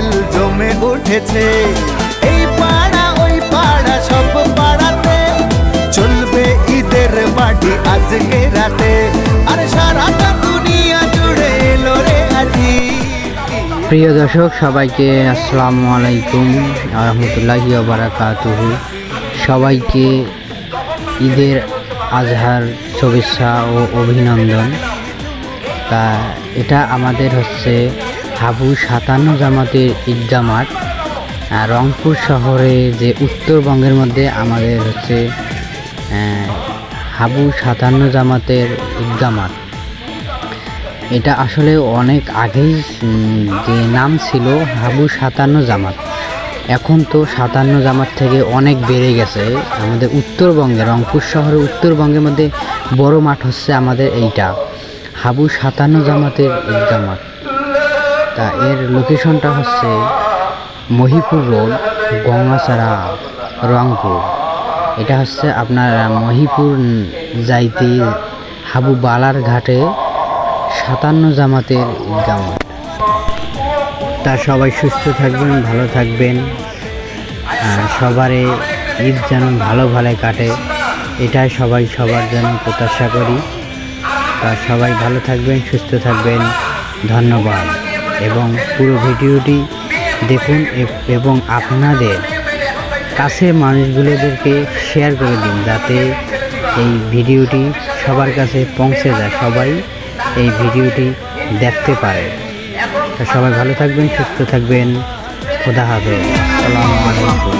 মেহফিল জমে উঠেছে। এই পাড়া, ওই পাড়া, সব পাড়াতে চলবে ঈদের বাড়ি আজকে রাতে। আর সারাটা দুনিয়া জুড়ে এলো রে আজি প্রিয় দর্শক, সবাইকে আসসালামু আলাইকুম রহমতুল্লাহি বারাকাতুহু। সবাইকে ঈদের আজহার শুভেচ্ছা ও অভিনন্দন। তা, এটা আমাদের হচ্ছে হাবু সাতান্ন জামাতের ঈদগা মাঠ রংপুর শহরে যে উত্তরবঙ্গের মধ্যে আমাদের হচ্ছে হাবু সাতান্ন জামাতের ঈদগা মাঠ এটা আসলে অনেক আগেই যে নাম ছিল হাবু সাতান্ন জামাত। এখন তো সাতান্ন জামাত থেকে অনেক বেড়ে গেছে আমাদের উত্তরবঙ্গে, রংপুর শহরের উত্তরবঙ্গের মধ্যে বড় মাঠ হচ্ছে আমাদের এইটা, হাবু সাতান্ন জামাতের ঈদগা মাঠ তা এর লোকেশনটা হচ্ছে মহিপুর রোড গঙ্গাছড়া, রংপুর। এটা হচ্ছে আপনার মহিপুর যাইতে হাবু বালার ঘাটে সাতান্ন জামাতের ঈদগা মাঠ তা সবাই সুস্থ থাকবেন, ভালো থাকবেন। সবারে ঈদ যেন ভালো ভালো কাটে, এটাই সবাই সবার যেন প্রত্যাশা করি। তা সবাই ভালো থাকবেন, সুস্থ থাকবেন। ধন্যবাদ। এবং পুরো ভিডিওটি দেখুন এবং আপনাদের কাছে মানুষগুলোদেরকে শেয়ার করে দিন যাতে এই ভিডিওটি সবার কাছে পৌঁছে যায়, সবাই এই ভিডিওটি দেখতে পারে। সবাই ভালো থাকবেন, সুস্থ থাকবেন, খোদা হাফেজ। আসসালামু আলাইকুম।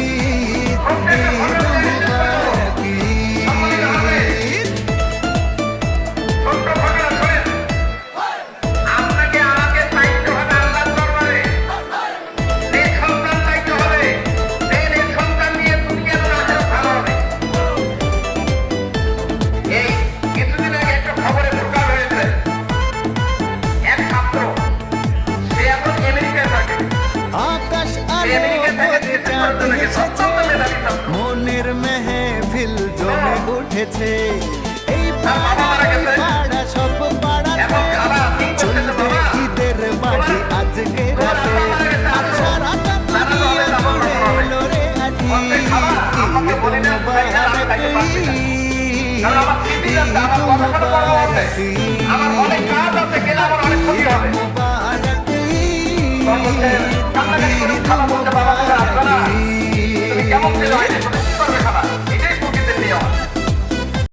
উঠেছে এই পাড়া পাড়া সব পাড়াতে। চলবে ঈদের বাড়ি আজকে রাতে। কেমন ছিল?